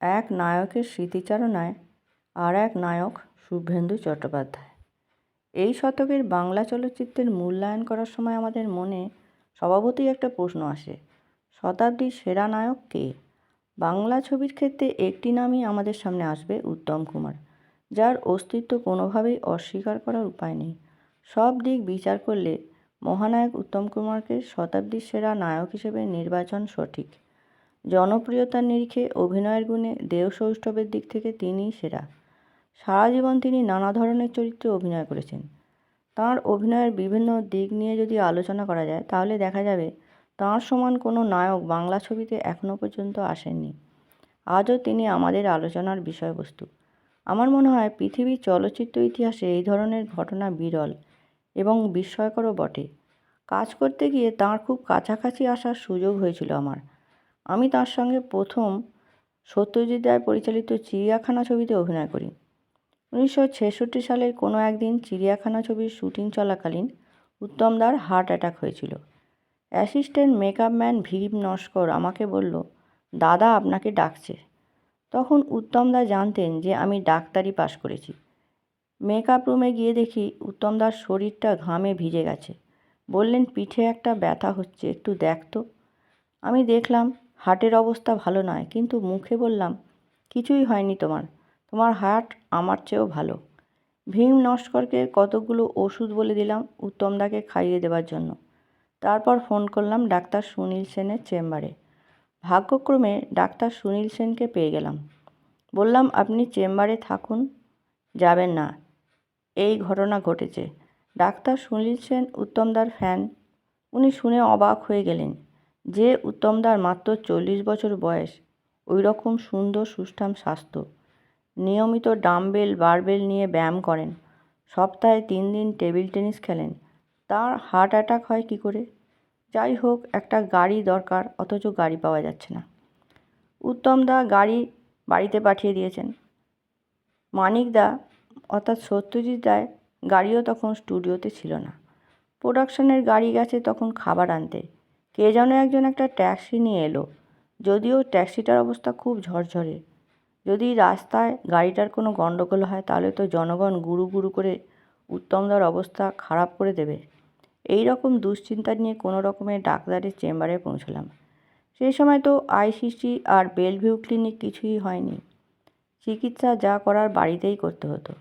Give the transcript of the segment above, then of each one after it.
এক নায়কের স্মৃতিচারণায় আর এক নায়ক শুভেন্দু চট্টোপাধ্যায়। এই শতকের বাংলা চলচ্চিত্রের মূল্যায়ন করার সময় আমাদের মনে স্বভাবতই একটা প্রশ্ন আসে, শতাব্দীর সেরা নায়ক কে? বাংলা ছবির ক্ষেত্রে একটি নামই আমাদের সামনে আসবে উত্তম কুমার, যার অস্তিত্ব কোনোভাবেই অস্বীকার করার উপায় নেই। সব দিক বিচার করলে মহানায়ক উত্তম কুমারকে শতাব্দীর সেরা নায়ক হিসেবে নির্বাচন সঠিক। জনপ্রিয়তার নিরিখে অভিনয়ের গুণে দেহ সৌষ্ঠবের দিক থেকে তিনিই সেরা। সারা জীবন তিনি নানা ধরনের চরিত্রে অভিনয় করেছেন। তাঁর অভিনয়ের বিভিন্ন দিক নিয়ে যদি আলোচনা করা যায়, তাহলে দেখা যাবে তাঁর সমান কোনো নায়ক বাংলা ছবিতে এখনও পর্যন্ত আসেননি। আজও তিনি আমাদের আলোচনার বিষয়বস্তু। আমার মনে হয় পৃথিবীর চলচ্চিত্র ইতিহাসে এই ধরনের ঘটনা বিরল এবং বিস্ময়করও বটে। কাজ করতে গিয়ে তাঁর খুব কাছাকাছি আসার সুযোগ হয়েছিল আমার। আমি তার সঙ্গে প্রথম সত্যজিৎ রায় পরিচালিত চিড়িয়াখানা ছবিতে অভিনয় করি। উনিশশো ছেষট্টি সালের কোনো একদিন চিড়িয়াখানা ছবির শুটিং চলাকালীন উত্তমদার হার্ট অ্যাটাক হয়েছিল। Assistant makeup man Bhim Naskar আমাকে বলল, দাদা আপনাকে ডাকছে। তখন উত্তমদা জানতেন যে আমি ডাক্তারি পাশ করেছি। মেকআপ রুমে গিয়ে দেখি উত্তমদার শরীরটা ঘামে ভিজে গেছে। বললেন, পিঠে একটা ব্যথা হচ্ছে, একটু দেখ তো। আমি দেখলাম হার্টের অবস্থা ভালো নয়, কিন্তু মুখে বললাম, কিছুই হয়নি তোমার। তোমার হার্ট আমার চেয়েও ভালো। ভীম নস্করকে কতগুলো ওষুধ বলে দিলাম উত্তমদাকে খাইয়ে দেওয়ার জন্য। তারপর ফোন করলাম ডাক্তার সুনীল সেনের চেম্বারে। ভাগ্যক্রমে ডাক্তার সুনীল সেনকে পেয়ে গেলাম। বললাম, আপনি চেম্বারে থাকুন, যাবেন না। এই ঘটনা ঘটেছে। ডাক্তার সুনীল সেন উত্তমদার ফ্যান। উনি শুনে অবাক হয়ে গেলেন। যে উত্তমদার মাত্র চল্লিশ বছর বয়স ওই রকম সুন্দর সুষ্ঠাম স্বাস্থ্য। নিয়মিত ডাম্বেল, বারবেল নিয়ে ব্যায়াম করেন। সপ্তাহে তিন দিন টেবিল টেনিস খেলেন। তার হার্ট অ্যাটাক হয় কী করে? যাই হোক, একটা গাড়ি দরকার, অথচ গাড়ি পাওয়া যাচ্ছে না। উত্তমদা গাড়ি বাড়িতে পাঠিয়ে দিয়েছেন। মানিকদা, অর্থাৎ সত্যজিৎ রায়, গাড়িও তখন স্টুডিওতে ছিল না। প্রোডাকশনের গাড়ি গেছে তখন খাবার আনতে। কে যেন একজন একটা ট্যাক্সি নিয়ে এলো। যদিও ট্যাক্সিটার অবস্থা খুব ঝরঝরে। যদি রাস্তায় গাড়িটার কোনো গণ্ডগোল হয়, তাহলে তো জনগণ গুরু গুরু করে উত্তমদার অবস্থা খারাপ করে দেবে। এই রকম দুশ্চিন্তা নিয়ে কোনো রকমে ডাক্তারের চেম্বারে পৌঁছলাম। সেই সময় তো আইসিসি আর বেলভিউ ক্লিনিক কিছুই হয়নি। চিকিৎসা যা করার বাড়িতেই করতে হতো।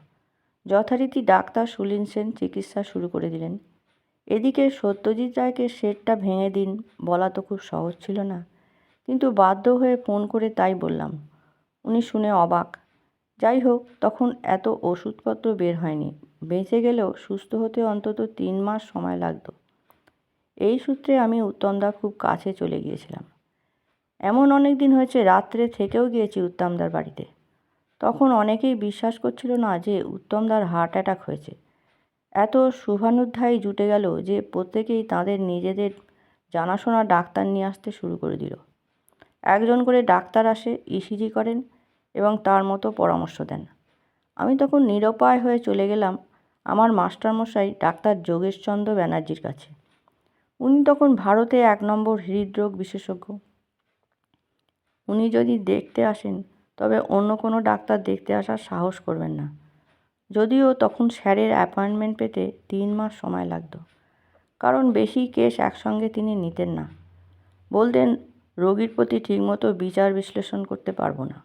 যথারীতি ডাক্তার সুলিন সেন চিকিৎসা শুরু করে দিলেন। এদিকে সত্যজিৎ রায়কে সেটটা ভেঙে দিন বলা তো খুব সহজ ছিল না। কিন্তু বাধ্য হয়ে ফোন করে তাই বললাম। উনি শুনে অবাক। যাই হোক, তখন এত ওষুধপত্র বের হয়নি। বেঁচে গেলেও সুস্থ হতে অন্তত তিন মাস সময় লাগতো। এই সূত্রে আমি উত্তমদা খুব কাছে চলে গিয়েছিলাম। এমন অনেক দিন হয়েছে রাত্রে থেকেও গিয়েছি উত্তমদার বাড়িতে। তখন অনেকেই বিশ্বাস করছিল না যে উত্তমদার হার্ট অ্যাটাক হয়েছে। এত শুভানুধ্যায়ী জুটে গেল যে প্রত্যেকেই তাদের নিজেদের জানাশোনা ডাক্তার নিয়ে আসতে শুরু করে দিল। একজন করে ডাক্তার আসে, ইসিজি করেন এবং তার মতো পরামর্শ দেন। আমি তখন নিরুপায় হয়ে চলে গেলাম আমার মাস্টারমশাই ডাক্তার যোগেশচন্দ্র ব্যানার্জির কাছে। উনি তখন ভারতে এক নম্বর হৃদরোগ বিশেষজ্ঞ। উনি যদি দেখতে আসেন, তবে অন্য কোনো ডাক্তার দেখতে আসার সাহস করবেন না। যদিও তখন স্যারের অ্যাপয়েন্টমেন্ট পেতে তিন মাস সময় লাগতো। কারণ বেশি কেস একসঙ্গে তিনি নিতেন না। বলতেন, রোগীর প্রতি ঠিকমতো বিচার বিশ্লেষণ করতে পারব না।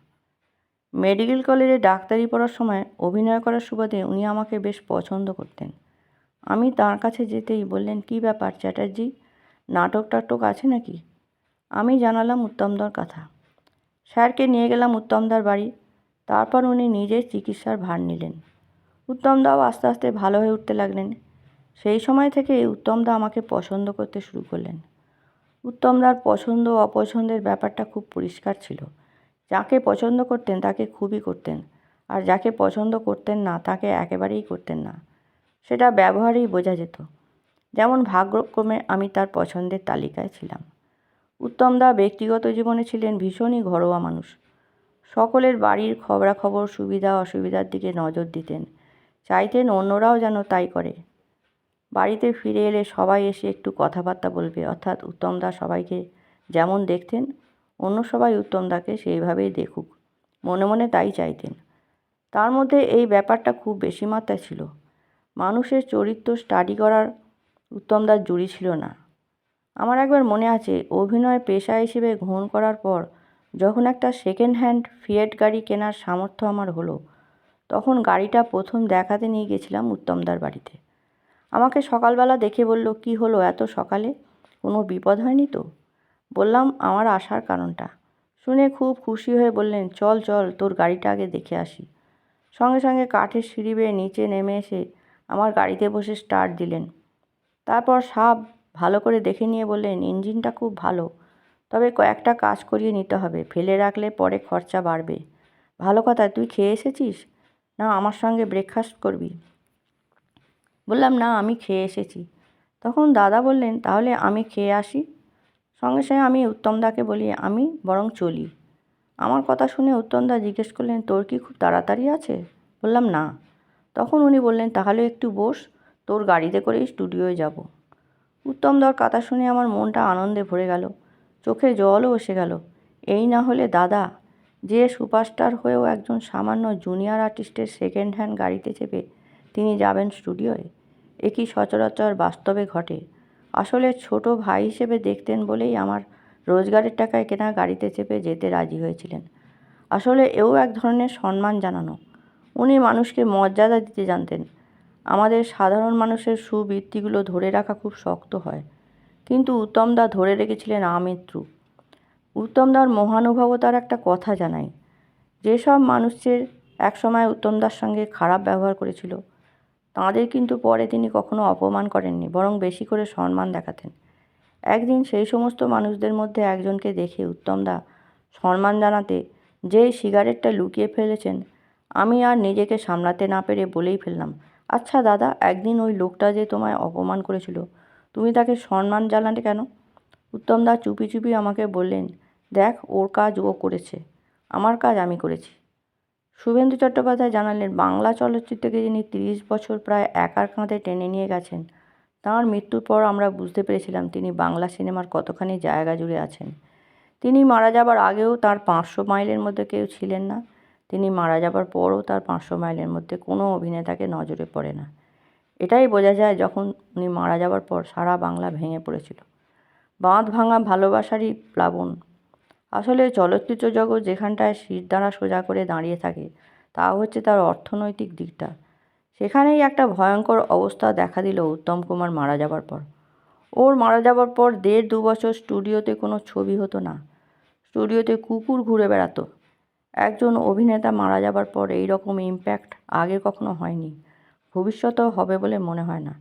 মেডিকেল কলেজে ডাক্তারি পড়ার সময় অভিনয় করার সুবাদে উনি আমাকে বেশ পছন্দ করতেন। আমি তার কাছে যেতেই বললেন, কী ব্যাপার চ্যাটার্জি? নাটক টাটক আছে নাকি? আমি জানালাম উত্তমদার কথা। স্যারকে নিয়ে গেলাম উত্তমদার বাড়ি। তারপর উনি নিজে চিকিৎসার ভার নিলেন। উত্তমদাও আস্তে আস্তে ভালো হয়ে উঠতে লাগলেন। সেই সময় থেকে উত্তমদা আমাকে পছন্দ করতে শুরু করলেন। উত্তমদার পছন্দ অপছন্দের ব্যাপারটা খুব পরিষ্কার ছিল। যাকে পছন্দ করতেন তাকে খুবই করতেন, আর যাকে পছন্দ করতেন না তাকে একেবারেই করতেন না। সেটা ব্যবহারেই বোঝা যেত। যেমন ভাগ্যক্রমে আমি তার পছন্দের তালিকায় ছিলাম। উত্তমদা ব্যক্তিগত জীবনে ছিলেন ভীষণই ঘরোয়া মানুষ। সকলের বাড়ির খবরাখবর সুবিধা অসুবিধার দিকে নজর দিতেন। চাইতেন অন্যরাও যেন তাই করে। বাড়িতে ফিরে এলে সবাই এসে একটু কথাবার্তা বলবে, অর্থাৎ উত্তমদা সবাইকে যেমন দেখতেন, অন্য সবাই উত্তমদাকে সেইভাবেই দেখুক। মনে মনে তাই চাইতেন। তার মধ্যে এই ব্যাপারটা খুব বেশি মাত্রায় ছিল। মানুষের চরিত্র স্টাডি করার উত্তমদার জুড়ি ছিল না। আমার একবার মনে আছে, অভিনয় পেশা হিসেবে গ্রহণ করার পর যখন একটা সেকেন্ড হ্যান্ড ফিয়েট গাড়ি কেনার সামর্থ্য আমার হলো তখন গাড়িটা প্রথম দেখাতে নিয়ে গেছিলাম উত্তমদার বাড়িতে। আমাকে সকালবেলা দেখে বলল, কি হলো এত সকালে? কোনো বিপদ হয়নি তো? বললাম, আমার আসার কারণটা। শুনে খুব খুশি হয়ে বললেন, চল চল, তোর গাড়িটা আগে দেখে আসি। সঙ্গে সঙ্গে কাঠের সিঁড়ি বেয়ে নিচে নেমে এসে আমার গাড়িতে বসে স্টার্ট দিলেন। তারপর সাপ ভালো করে দেখে নিয়ে বললেন, ইঞ্জিনটা খুব ভালো, তবে কয়েকটা কাজ করিয়ে নিতে হবে, ফেলে রাখলে পরে খরচা বাড়বে। ভালো কথা, তুই খেয়ে এসেছিস? না, আমার সঙ্গে ব্রেকফাস্ট করবি? বললাম, না, আমি খেয়ে এসেছি। তখন দাদা বললেন, তাহলে আমি খেয়ে আসি। সঙ্গে সঙ্গে আমি উত্তমদাকে বলি, আমি বরং চলি। আমার কথা শুনে উত্তমদা জিজ্ঞেস করলেন, তোর কি খুব তাড়াতাড়ি আছে? বললাম, না। তখন উনি বললেন, তাহলে একটু বস, তোর গাড়িতে করেই স্টুডিওয়ে যাব। উত্তমদার কথা শুনে আমার মনটা আনন্দে ভরে গেল, চোখে জলও এসে গেল। এই না হলে দাদা যে সুপারস্টার হয়েও একজন সামান্য জুনিয়র আর্টিস্টের সেকেন্ড হ্যান্ড গাড়িতে চেপে তিনি যাবেন স্টুডিওয়ে। এ কি সচরাচর বাস্তবে ঘটে? আসলে ছোট ভাই হিসেবে দেখতেন বলেই আমার রোজগারের টাকায় কেনা গাড়িতে চেপে যেতে রাজি হয়েছিলেন। আসলে এও এক ধরনের সম্মান জানানো। উনি মানুষকে মর্যাদা দিতে জানতেন। আমাদের সাধারণ মানুষের সুবৃত্তিগুলো ধরে রাখা খুব শক্ত হয়। কিন্তু উত্তমদা ধরে রেখেছিলেন আমৃত্যু উত্তমদার মহানুভবতার একটা কথা জানাই। যেসব মানুষের একসময় উত্তমদার সঙ্গে খারাপ ব্যবহার করেছিল, তাঁদের কিন্তু পরে তিনি কখনো অপমান করেননি, বরং বেশি করে সম্মান দেখাতেন। একদিন সেই সমস্ত মানুষদের মধ্যে একজনকে দেখে উত্তমদা সম্মান জানাতে যেই সিগারেটটা লুকিয়ে ফেলেছেন, আমি আর নিজেকে সামলাতে না পেরে বলেই ফেললাম আচ্ছা দাদা, একদিন ওই লোকটা যে তোমায় অপমান করেছিল, তুমি তাকে সম্মান জানালে কেন? উত্তমদা চুপি চুপি আমাকে বললেন দেখ, ওর কাজ ও করেছে। আমার কাজ আমি করেছি। শুভেন্দু চট্টোপাধ্যায় জানালেন, বাংলা চলচ্চিত্রকে যিনি তিরিশ বছর প্রায় একার কাঁধে টেনে নিয়ে গেছেন, তাঁর মৃত্যুর পর আমরা বুঝতে পেরেছিলাম তিনি বাংলা সিনেমার কতখানি জায়গা জুড়ে আছেন। তিনি মারা যাবার আগেও তার পাঁচশো মাইলের মধ্যে কেউ ছিলেন না। তিনি মারা যাবার পরও তার পাঁচশো মাইলের মধ্যে কোনো অভিনেতাকে নজরে পড়ে না। এটাই বোঝা যায় যখন উনি মারা যাবার পর সারা বাংলা ভেঙে পড়েছিল। বাঁধ ভাঙা ভালোবাসারই প্লাবন। আসলে চলচ্চিত্র জগৎ যেখানটায় শির দ্বারা সোজা করে দাঁড়িয়ে থাকে, তা হচ্ছে তার অর্থনৈতিক দিকটা। সেখানেই একটা ভয়ঙ্কর অবস্থা দেখা দিল উত্তম কুমার মারা যাবার পর। ওর মারা যাবার পর দেড় দু বছর স্টুডিওতে কোনো ছবি হতো না। স্টুডিওতে কুকুর ঘুরে বেড়াতো। একজন অভিনেতা মারা যাবার পর এই রকম ইম্প্যাক্ট আগে কখনো হয়নি। ভবিষ্যতেও হবে বলে মনে হয় না।